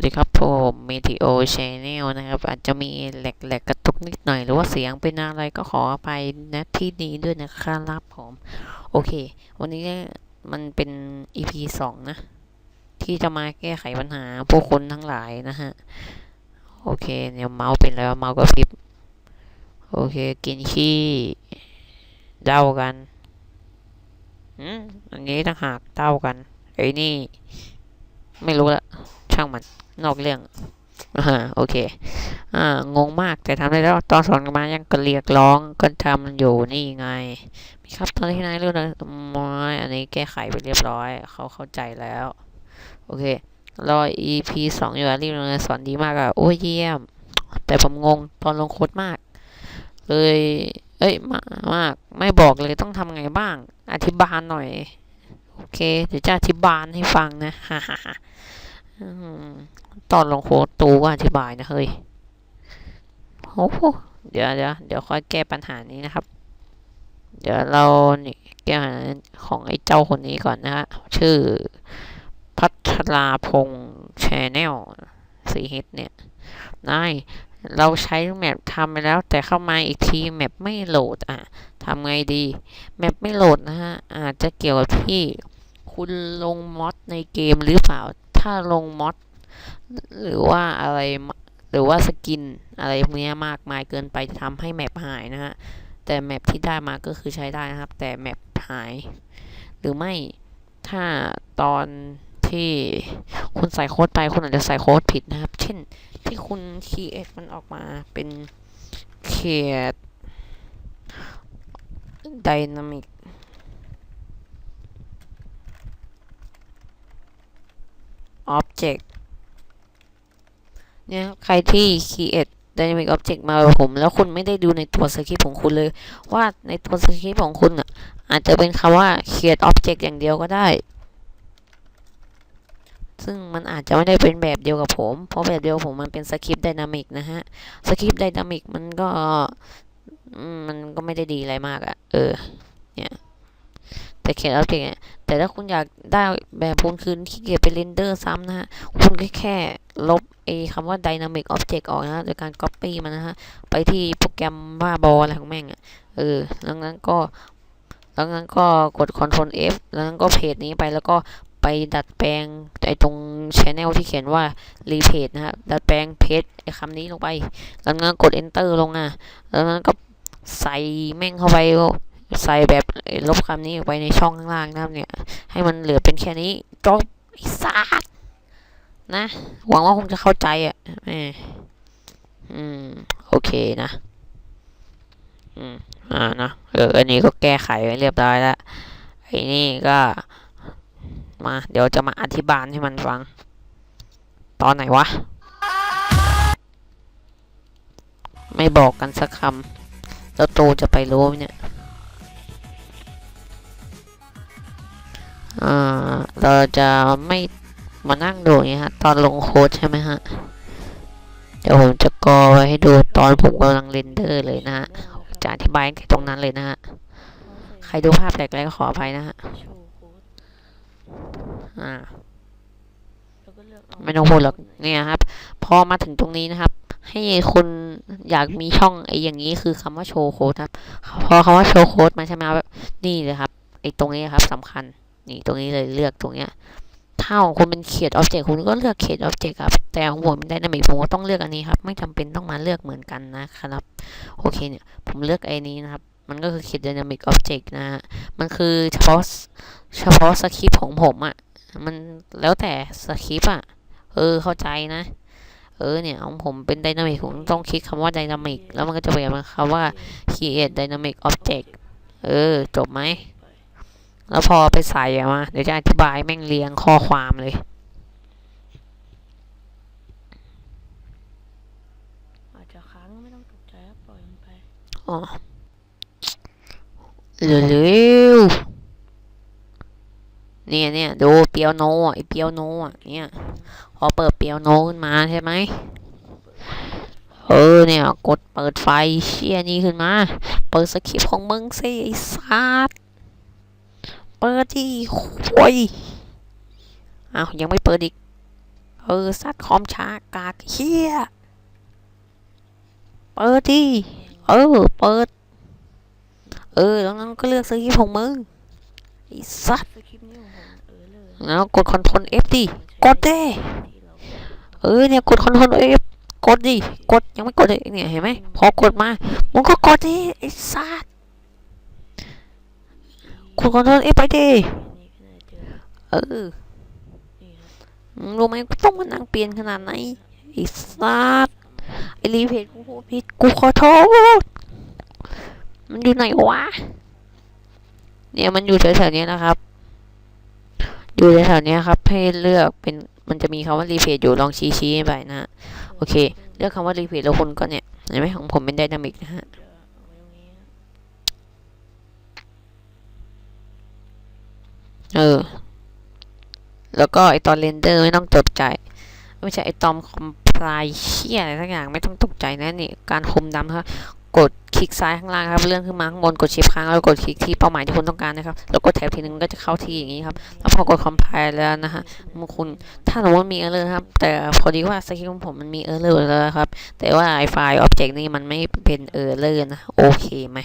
วัสดีครับผมเมทิโอชแนลนะครับ อาจจะมีแหลกๆกระตุกนิดหน่อย หรือว่าเสียงเป็นอะไรก็ขออภัยนะที่นี้ด้วยนะครับผม โอเค วันนี้มันเป็น EP สองนะ ที่จะมาแก้ไขปัญหาพวกคนทั้งหลายนะฮะ โอเค เนี่ยเมาส์เป็นแล้วเมาส์กระพริบ โอเค กินขี้เด้ากันอืมอันนี้ต่างหากเต้ากันไอ้นี่ ไม่รู้ละ มันนอกเรื่องอ่าโอเค อ่างงมากแต่ทำได้แล้วตอนสอนมายังก็เรียกร้องก็ทำอยู่นี่ไงมีครับตอนที่นายเรื่องนะไม่อันนี้แก้ไขไปเรียบร้อย เขาเข้าใจแล้ว โอเครอ EP สองอยู่อะรีบลงเลยสอนดีมากอะโอ้ยเยี่ยม แต่ผมงงตอนลงโค้ดมาก เลย เอ้ยมากมาก ไม่บอกเลยต้องทำไงบ้าง อธิบายหน่อย โอเค เดี๋ยวจะอธิบายให้ฟังนะฮ่าฮ่าฮ่า ตอนลงโค้ดตูก็อธิบายนะเฮ้ยโอ้โหเดี๋ยวเดี๋ยวเดี๋ยวค่อยแก้ปัญหานี้นะครับ เดี๋ยวเรานี่แก้ปัญหาของไอ้เจ้าคนนี้ก่อนนะฮะ ชื่อพัทราพงษ์ชแนลสีเฮดเนี่ยนายเราใช้แมปทำไปแล้ว แต่เข้ามาอีกทีแมปไม่โหลดอะทำไงดี แมปไม่โหลดนะฮะ อาจจะเกี่ยวกับที่คุณลงมอดในเกมหรือเปล่า ถ้าลงมอดหรือว่าอะไรหรือว่าสกินอะไรพวกนี้มากมายเกินไปจะทำให้แมปหายนะฮะ แต่แมปที่ได้มาก็คือใช้ได้นะครับ แต่แมปหาย หรือไม่ถ้าตอนที่คุณใส่โค้ดไปคุณอาจจะใส่โค้ดผิดนะครับ เช่นที่คุณคีเอทมันออกมาเป็นเขียดไดนามิก Object เนี่ยใครที่ create dynamic object มาผม แล้วคุณไม่ได้ดูในตัวสคริปต์ของคุณเลย ว่าในตัวสคริปต์ของคุณอะ อาจจะเป็นคำว่า create object อย่างเดียวก็ได้ ซึ่งมันอาจจะไม่ได้เป็นแบบเดียวกับผม เพราะแบบเดียวผมมันเป็นสคริปต์ไดนามิกนะฮะสคริปต์ไดนามิกมันก็มมันก็ไม่ได้ดีอะไรมากอะเออ เนี่ย แต่เขียนออบเจกต์เนี่ยแต่ถ้าคุณอยากได้แบบคุณคืนที่เกียจไปเรนเดอร์ซ้ำนะฮะ คุณก็แค่ลบไอ้คำว่า dynamic object ออกนะฮะโดยการ copy มันนะฮะ ไปที่โปรแกรมว่าบออะไรของแม่งอะเออแล้วนั้นก็แล้วนั้นก็กด Ctrl F แล้วนั้นก็เพจนี้ไปแล้วก็ไปดัดแปลงไอ้ตรง channel ที่เขียนว่า repeat นะฮะ ดัดแปลงเพจไอ้คำนี้ลงไป แล้วนั้นกด enter ลงอะแล้วนั้นก็ใส่แม่งเข้าไป ใส่แบบลบคำนี้ออกไปในช่องข้างล่างนะครับเนี่ย ให้มันเหลือเป็นแค่นี้จบไอ้สัสนะ หวังว่าคงจะเข้าใจอะแมอืม โอเคนะ อืม อ่านะเออ อันนี้ก็แก้ไขไว้เรียบร้อยแล้วไอ้นี่ก็มา เดี๋ยวจะมาอธิบายให้มันฟัง ตอนไหนวะ ไม่บอกกันสักคำแล้วโตจะไปรู้เนี่ย เราจะไม่มานั่งดูอย่างนี้ฮะ ตอนลงโค้ดใช่ไหมฮะ เดี๋ยวผมจะกอไว้ให้ดูตอนผมกำลังเรนเดอร์เลยนะฮะ จะอธิบายตรงนั้นเลยนะฮะ ใครดูภาพแตกแล้วก็ขออภัยนะฮะโชว์โค้ดอ่าแล้วก็เลือกเอาไม่ต้องพูดหรอกเนี่ยครับ พอมาถึงตรงนี้นะครับ ให้คุณอยากมีช่องไอ้อย่างนี้คือคำว่าโชว์โค้ดครับ พอคำว่าโชว์โค้ดมาใช่ไหมครับนี่เลยครับไอ้ตรงนี้ครับสำคัญ นี่ตรงนี้เลยเลือกตรงเนี้ยถ้าของคุณเป็นเขียดออบเจกต์คุณก็เลือกเขียดออบเจกต์ครับ แต่ของผมเป็นไดนามิกผมก็ต้องเลือกอันนี้ครับ ไม่จำเป็นต้องมาเลือกเหมือนกันนะครับ โอเคเนี่ย ผมเลือกไอ้นี้นะครับ มันก็คือเขียดไดนามิกออบเจกต์นะฮะ มันคือเฉพาะเฉพาะสคริปต์ของผมอะ่ะ มันแล้วแต่สคริปต์อะ เออเข้าใจนะ เออเนี่ยของผมเป็นไดนามิกผมต้องคลิกคำว่าไดนามิกแล้วมันก็จะเปลี่ยนเป็นคำว่า create dynamic object เออจบไหม แล้วพอไปใส่อะมาเดี๋ยวจะอธิบายแม่งเรียงข้อความเลย อาจจะค้างก็ไม่ต้องตกใจครับปล่อยมันไปอ๋อเร็วๆเนี่ยเนี่ยดูเปียโนอะไอเปียโนอะเนี่ย พอเปิดเปียโนขึ้นมาใช่ไหมเออเนี่ย กดเปิดไฟเชี่ยนี้ขึ้นมา เปิดสคริปต์ของมึงสิไอ้สัส เปิดที่คุยอ้าวยังไม่เปิดอีก เอเออซัดคอมช้ากากเฮียเปิดดิเออ เปิด เออแล้วนั้นก็เลือกซื้อที่ของมึงไอ้สัตว์แล้วกดคอนโทรล F ดิกดดิที่เราเออเนี่ยกดคอนโทรล F กดดิกดยังไม่กดเลยเนี่ยเห็นไหมพอกดมามึงก็กดดิไอ้สัตว์ กดคอนโทรล F ไปดิอันนี้ก็น่าจะเออรู้ไหมกูต้องมานั่งเปลี่ยนขนาดไหนไอ้สัตว์ไอ้รีเพจกูพูดผิดกูขอโทษ มันอยู่ไหนวะ เนี่ยมันอยู่แถวๆนี้นะครับ อยู่แถวๆนี้ครับให้เลือกเป็นมันจะมีคำว่ารีเพจอยู่ลองชี้ชี้ๆไปนะ โอเค เลือกคำว่ารีเพจแล้วคุณก็เนี่ยเห็นไหมของผมเป็นไดนามิกนะฮะ จะเอาไว้ตรงนี้นะ เออ แล้วก็ไอตอนเรนเดอร์ไม่ต้องตกใจ ไม่ใช่ไอตอมคอมไพลเชียอะไรทั้งอย่างไม่ต้องตกใจนะนี่ การคุมดำครับ กดคลิกซ้ายข้างล่างครับ เลื่อนขึ้นมาข้างบน กดชิปค้างแล้วกดคลิกที่เป้าหมายที่คุณต้องการนะครับ แล้วกดแถบทีนึงก็จะเข้าที่อย่างนี้ครับ แล้วพอกดคอมไพลแล้วนะฮะมือคุณ ถ้าสมมติมีเออร์เลอร์ครับ แต่พอดีว่าสคริปของผมมันมีเออร์เลอร์แล้วครับ แต่ว่าไอไฟล์ออบเจกต์นี่มันไม่เป็นเออร์เลอร์นะ โอเคไหม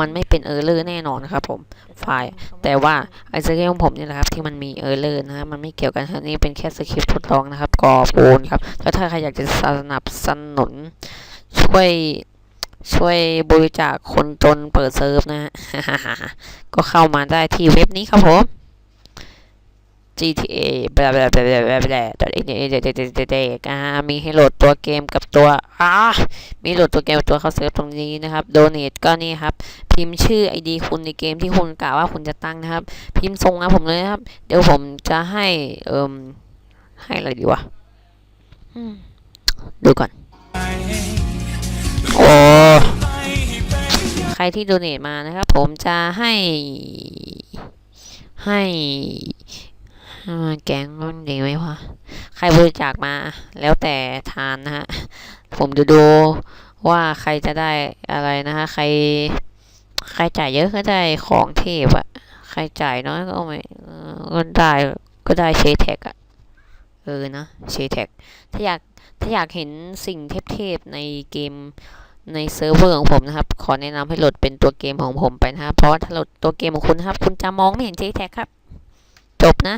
มันไม่เป็นเออร์เลอร์แน่นอนครับผมไฟล์แต่ว่าไอสคริปต์ของผมเนี่ยแหละครับที่มันมีเออร์เลอร์นะฮะมันไม่เกี่ยวกันครับนี่เป็นแค่สคริปต์ทดลองนะครับกรอบปูนครับแล้วถ้าใครอยากจะสนับสนุน ช่วยช่วยบริจาคคนจนเปิดเซิร์ฟนะฮะก็เข้ามาได้ที่เว็บนี้ครับผม GTA บลาบลาบลาบลาบลาบลาเด็กเด็กเด็กเด็กเด็กเด็กอ่ามีให้โหลดตัวเกมกับตัวอ่ามีโหลดตัวเกมกับตัวเข้าเซิร์ฟตรงนี้นะครับโดเนทก็นี่ครับ พิมพ์ชื่อ ID คุณในเกมที่คุณกล่าวว่าคุณจะตั้งนะครับ พิมพ์ส่งมาผมเลยครับ เดี๋ยวผมจะให้เอิ่มให้อะไรดีวะดูก่อน โอ้ใครที่โดเนทมานะครับ ผมจะให้ให้ แกงนดีไหมวะใครบริจาคมาแล้วแต่ทานนะฮะ ผมจะดูว่าใครจะได้อะไรนะฮะ ใคร ใครจ่ายเยอะก็ได้ของเทพอะใครจ่ายน้อยก็ไม่เออก็ได้ก็ได้เชแท็กอะเออนะเชแท็กถ้าอยากถ้าอยากเห็นสิ่งเทพๆในเกมในเซิร์ฟเวอร์ของผมนะครับ ขอแนะนำให้โหลดเป็นตัวเกมของผมไปนะครับ เพราะถ้าโหลดตัวเกมของคุณครับ คุณจะมองไม่เห็นเชแท็กครับ จบนะ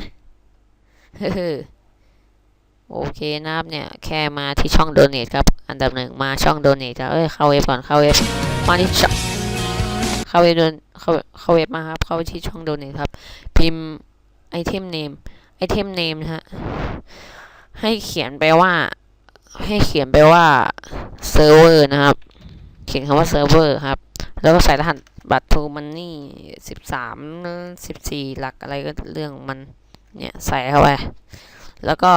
โอเคนะครับเนี่ย แค่มาที่ช่องโดเนทครับ อันดับหนึ่งมาช่องโดเนทครับเอ้ยเข้าเว็บก่อนเข้าเว็บมาที่ช่องเข้าเว็บเข้าเข้าเว็บมาครับ เข้าไปที่ช่องโดเนทครับ พิมพ์ไอเทมเนมไอเทมเนมนะฮะให้เขียนไปว่า ให้เขียนไปว่าเซิร์ฟเวอร์นะครับ เขียนคำว่าเซิร์ฟเวอร์ครับ แล้วก็ใส่รหัสบัตรทูมันนี่สิบสามสิบสี่หลักอะไรก็เรื่องมัน เนี่ยใส่เข้าไป แล้วก็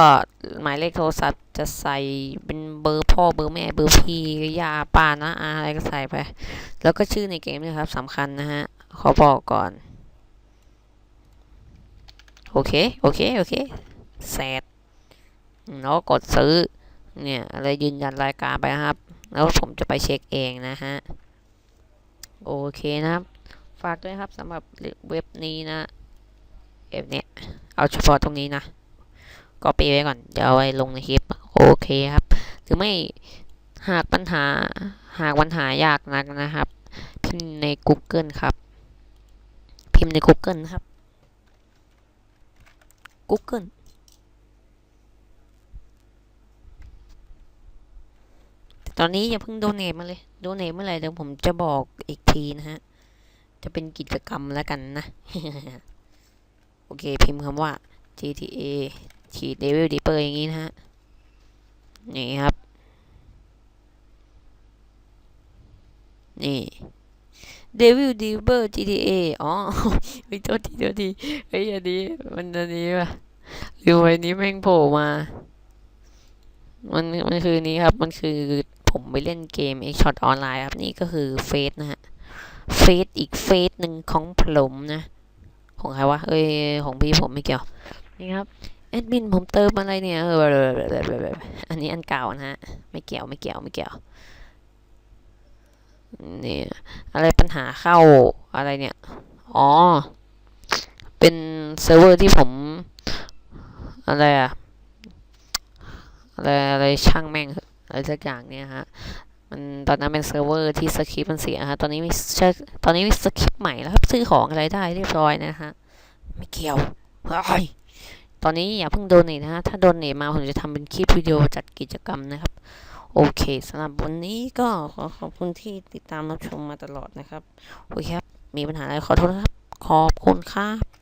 หมายเลขโทรศัพท์จะใส่เป็นเบอร์พ่อเบอร์แม่เบอร์พี่ยาป้านะอาอะไรก็ใส่ไป แล้วก็ชื่อในเกมนะครับสำคัญนะฮะขอบอกก่อน โอเค โอเค โอเคเสร็จแล้วกดซื้อ เนี่ยอะไรยืนยันรายการไปนะครับ แล้วผมจะไปเช็คเองนะฮะ โอเคนะครับ ฝากด้วยครับสำหรับเว็บนี้นะ เว็บเนี้ยเอาเฉพาะตรงนี้นะ ก็ปีไว้ก่อน เดี๋ยวเอาไว้ลงในคลิป โอเคครับ หรือไม่หากปัญหาหากปัญหายากนักนะครับ พิมพ์ใน Google ครับ พิมพ์ใน Google นะครับ Google แต่ตอนนี้อย่าเพิ่งโดเนทมาเลย โดเนทเมื่อไหร่เดี๋ยวผมจะบอกอีกทีนะฮะ จะเป็นกิจกรรมแล้วกันนะ โอเค พิมพ์คำว่า GTA ขีด Devil Deeper อย่างนี้นะฮะนี่ครับ นี่ Devil Deeper GTA อ๋อเฮ้ยโทษทีโทษทีเฮ้ยอันนี้มันอันนี้ป่ะหรือวันนี้แม่งโผล่มา มันมันคือนี้ครับ มันคือผมไปเล่นเกม X Shot ออนไลน์ครับ นี่ก็คือเฟซนะฮะ เฟซอีกเฟซหนึ่งของผมนะ ของใครวะ เอ้ย ของพี่ผมไม่เกี่ยว นี่ครับ แอดมินผมเติมอะไรเนี่ยเอออันนี้อันเก่านะฮะ ไม่เกี่ยว ไม่เกี่ยว ไม่เกี่ยว นี่อะไรปัญหาเข้าอะไรเนี่ย อ๋อ เป็นเซิร์ฟเวอร์ที่ผม อะไรอะอะไรอะไรช่างแม่งเถอะอะไรสักอย่างเนี่ยฮะ มันตอนนั้นเป็นเซิร์ฟเวอร์ที่สคริปต์มันเสียฮะ ตอนนี้มีชตอนนี้มีสคริปต์ใหม่แล้วครับ ซื้อของอะไรได้เรียบร้อยนะฮะ ไม่เกี่ยวเฮ้ยตอนนี้อย่าเพิ่งโดเนทนะฮะ ถ้าโดนเนทมาผมจะทำเป็นคลิปวิดีโอจัดกิจกรรมนะครับ โอเคสำหรับวันนี้ก็ขอขอบคุณที่ติดตามรับชมมาตลอดนะครับ โอเคครับ มีปัญหาอะไรขอโทษนะครับ ขอบคุณครับ